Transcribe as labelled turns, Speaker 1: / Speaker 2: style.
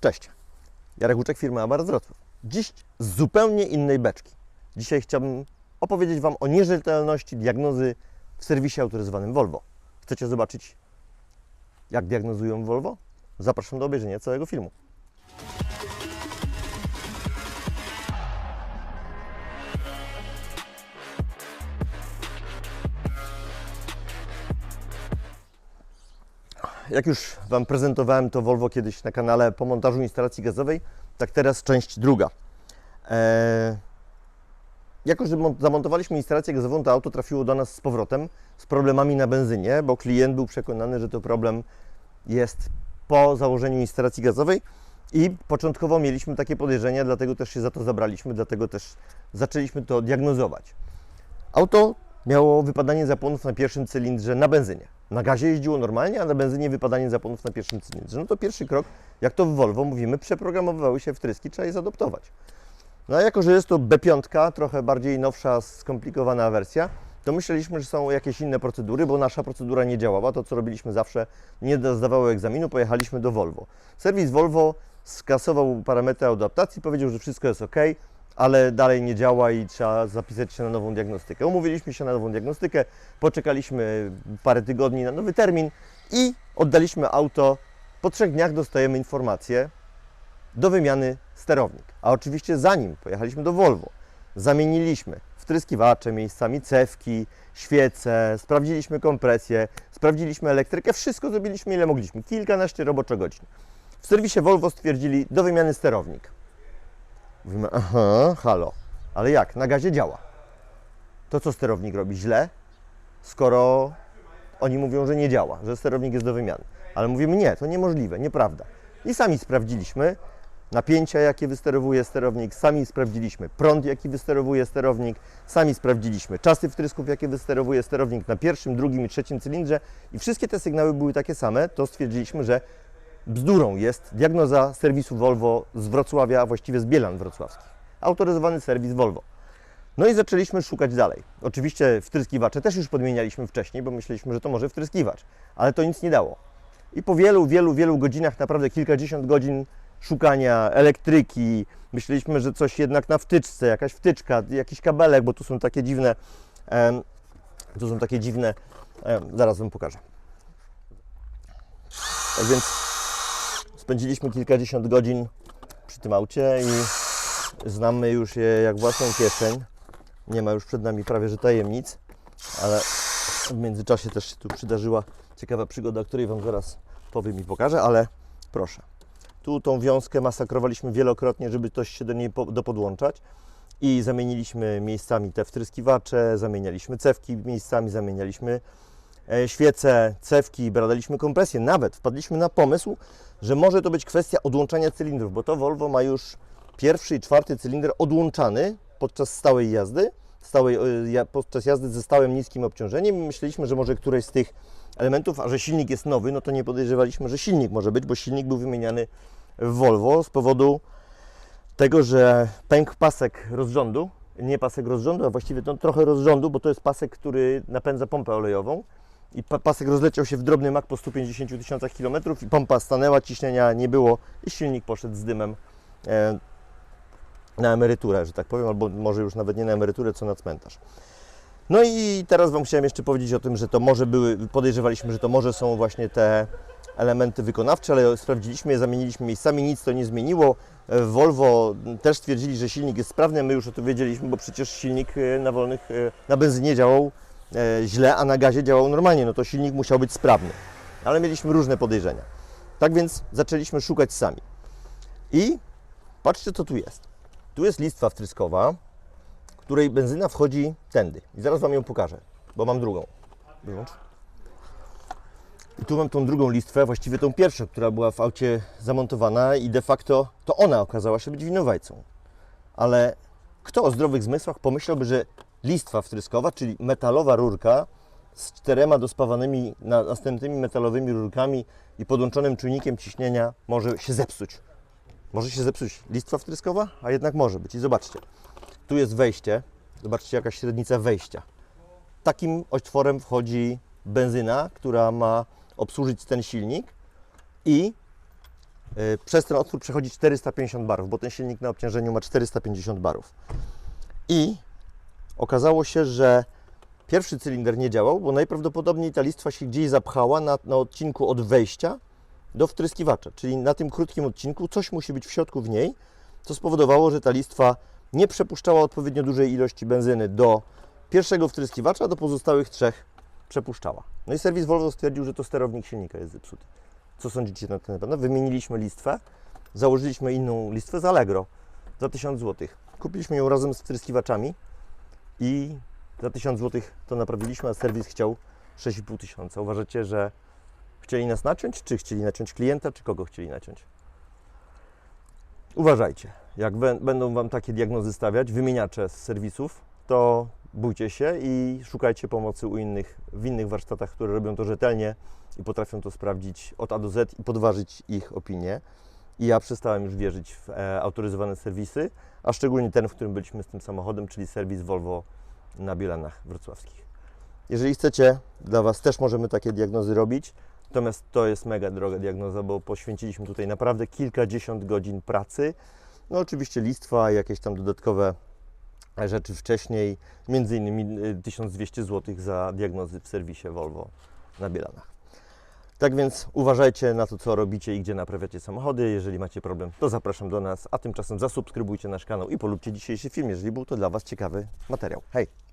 Speaker 1: Cześć, Jarek Łuczek, firma Abar z Wrocław. Dziś z zupełnie innej beczki. Dzisiaj chciałbym opowiedzieć Wam o nierzetelności diagnozy w serwisie autoryzowanym Volvo. Chcecie zobaczyć, jak diagnozują Volvo? Zapraszam do obejrzenia całego filmu. Jak już Wam prezentowałem to Volvo kiedyś na kanale po montażu instalacji gazowej, tak teraz część druga. Eee, jako, że mon- zamontowaliśmy instalację gazową, to auto trafiło do nas z powrotem z problemami na benzynie, bo klient był przekonany, że to problem jest po założeniu instalacji gazowej i początkowo mieliśmy takie podejrzenia, dlatego też się za to zabraliśmy, dlatego też zaczęliśmy to diagnozować. Auto miało wypadanie zapłonów na pierwszym cylindrze na benzynie. Na gazie jeździło normalnie, a na benzynie wypadanie zapłonów na pierwszym cylindrze. No to pierwszy krok, jak to w Volvo mówimy, przeprogramowywały się wtryski, trzeba je zadoptować. No a jako, że jest to B5, trochę bardziej nowsza, skomplikowana wersja, to myśleliśmy, że są jakieś inne procedury, bo nasza procedura nie działała. To, co robiliśmy zawsze, nie da- zdawało egzaminu, pojechaliśmy do Volvo. Serwis Volvo skasował parametry adaptacji, powiedział, że wszystko jest ok, ale dalej nie działa i trzeba zapisać się na nową diagnostykę. Umówiliśmy się na nową diagnostykę, poczekaliśmy parę tygodni na nowy termin i oddaliśmy auto. Po trzech dniach dostajemy informację do wymiany sterownik. A oczywiście zanim pojechaliśmy do Volvo, zamieniliśmy wtryskiwacze miejscami, cewki, świece, sprawdziliśmy kompresję, sprawdziliśmy elektrykę, wszystko zrobiliśmy ile mogliśmy, kilkanaście roboczogodzin. W serwisie Volvo stwierdzili do wymiany sterownik. Mówimy, aha, halo, ale jak? Na gazie działa. To co sterownik robi źle, skoro oni mówią, że nie działa, że sterownik jest do wymiany. Ale mówimy, nie, to niemożliwe, nieprawda. I sami sprawdziliśmy napięcia, jakie wysterowuje sterownik, sami sprawdziliśmy prąd, jaki wysterowuje sterownik, sami sprawdziliśmy czasy wtrysków, jakie wysterowuje sterownik na pierwszym, drugim i trzecim cylindrze i wszystkie te sygnały były takie same, to stwierdziliśmy, że bzdurą jest diagnoza serwisu Volvo z Wrocławia, właściwie z Bielan Wrocławskich. Autoryzowany serwis Volvo. No i zaczęliśmy szukać dalej. Oczywiście wtryskiwacze też już podmienialiśmy wcześniej, bo myśleliśmy, że to może wtryskiwacz, ale to nic nie dało. I po wielu, wielu, wielu godzinach, naprawdę kilkadziesiąt godzin szukania elektryki, myśleliśmy, że coś jednak na wtyczce, jakaś wtyczka, jakiś kabelek, bo tu są takie dziwne, em, tu są takie dziwne, em, zaraz Wam pokażę. Tak więc spędziliśmy kilkadziesiąt godzin przy tym aucie i znamy już je jak własną kieszeń. Nie ma już przed nami prawie że tajemnic, ale w międzyczasie też się tu przydarzyła ciekawa przygoda, o której Wam zaraz powiem i pokażę, ale proszę. Tu tą wiązkę masakrowaliśmy wielokrotnie, żeby coś się do niej po, dopodłączać i zamieniliśmy miejscami te wtryskiwacze, zamienialiśmy cewki miejscami, zamienialiśmy świece, cewki, badaliśmy kompresję. Nawet wpadliśmy na pomysł, że może to być kwestia odłączania cylindrów, bo to Volvo ma już pierwszy i czwarty cylinder odłączany podczas stałej jazdy, stałej, e, podczas jazdy ze stałym niskim obciążeniem myśleliśmy, że może któreś z tych elementów, a że silnik jest nowy, no to nie podejrzewaliśmy, że silnik może być, bo silnik był wymieniany w Volvo z powodu tego, że pękł pasek rozrządu, nie pasek rozrządu, a właściwie trochę rozrządu, bo to jest pasek, który napędza pompę olejową i pa- pasek rozleciał się w drobny mak po 150 tysiącach kilometrów i pompa stanęła, ciśnienia nie było i silnik poszedł z dymem e, na emeryturę, że tak powiem, albo może już nawet nie na emeryturę, co na cmentarz. No i teraz Wam chciałem jeszcze powiedzieć o tym, że to może były, podejrzewaliśmy, że to może są właśnie te elementy wykonawcze, ale sprawdziliśmy je, zamieniliśmy miejscami, nic to nie zmieniło. E, Volvo też stwierdzili, że silnik jest sprawny, my już o tym wiedzieliśmy, bo przecież silnik e, na wolnych, e, na benzynie działał źle, a na gazie działał normalnie, no to silnik musiał być sprawny. Ale mieliśmy różne podejrzenia. Tak więc zaczęliśmy szukać sami. I patrzcie, co tu jest. Tu jest listwa wtryskowa, której benzyna wchodzi tędy. I zaraz Wam ją pokażę, bo mam drugą. Wyłącz. I tu mam tą drugą listwę, właściwie tą pierwszą, która była w aucie zamontowana i de facto to ona okazała się być winowajcą. Ale kto o zdrowych zmysłach pomyślałby, że listwa wtryskowa, czyli metalowa rurka z czterema dospawanymi na, następnymi metalowymi rurkami i podłączonym czujnikiem ciśnienia może się zepsuć. Może się zepsuć listwa wtryskowa, a jednak może być. I zobaczcie, tu jest wejście, zobaczcie jaka średnica wejścia. Takim otworem wchodzi benzyna, która ma obsłużyć ten silnik i y, przez ten otwór przechodzi 450 barów, bo ten silnik na obciążeniu ma 450 barów. I okazało się, że pierwszy cylinder nie działał, bo najprawdopodobniej ta listwa się gdzieś zapchała na, na odcinku od wejścia do wtryskiwacza, czyli na tym krótkim odcinku coś musi być w środku w niej, co spowodowało, że ta listwa nie przepuszczała odpowiednio dużej ilości benzyny do pierwszego wtryskiwacza, do pozostałych trzech przepuszczała. No i serwis Volvo stwierdził, że to sterownik silnika jest zepsuty. Co sądzicie na ten temat? No, wymieniliśmy listwę, założyliśmy inną listwę z Allegro za 1000 zł. Kupiliśmy ją razem z wtryskiwaczami i za 1000 zł to naprawiliśmy, a serwis chciał 6,5 tysiąca. Uważacie, że chcieli nas naciąć, czy chcieli naciąć klienta, czy kogo chcieli naciąć? Uważajcie, jak bę- będą Wam takie diagnozy stawiać, wymieniacze z serwisów, to bójcie się i szukajcie pomocy u innych, w innych warsztatach, które robią to rzetelnie i potrafią to sprawdzić od A do Z i podważyć ich opinię. I ja przestałem już wierzyć w e, autoryzowane serwisy, a szczególnie ten, w którym byliśmy z tym samochodem, czyli serwis Volvo na Bielanach Wrocławskich. Jeżeli chcecie, dla Was też możemy takie diagnozy robić, natomiast to jest mega droga diagnoza, bo poświęciliśmy tutaj naprawdę kilkadziesiąt godzin pracy. No oczywiście listwa, jakieś tam dodatkowe rzeczy wcześniej, między innymi y, 1200 zł za diagnozy w serwisie Volvo na Bielanach. Tak więc uważajcie na to, co robicie i gdzie naprawiacie samochody. Jeżeli macie problem, to zapraszam do nas, a tymczasem zasubskrybujcie nasz kanał i polubcie dzisiejszy film, jeżeli był to dla Was ciekawy materiał. Hej!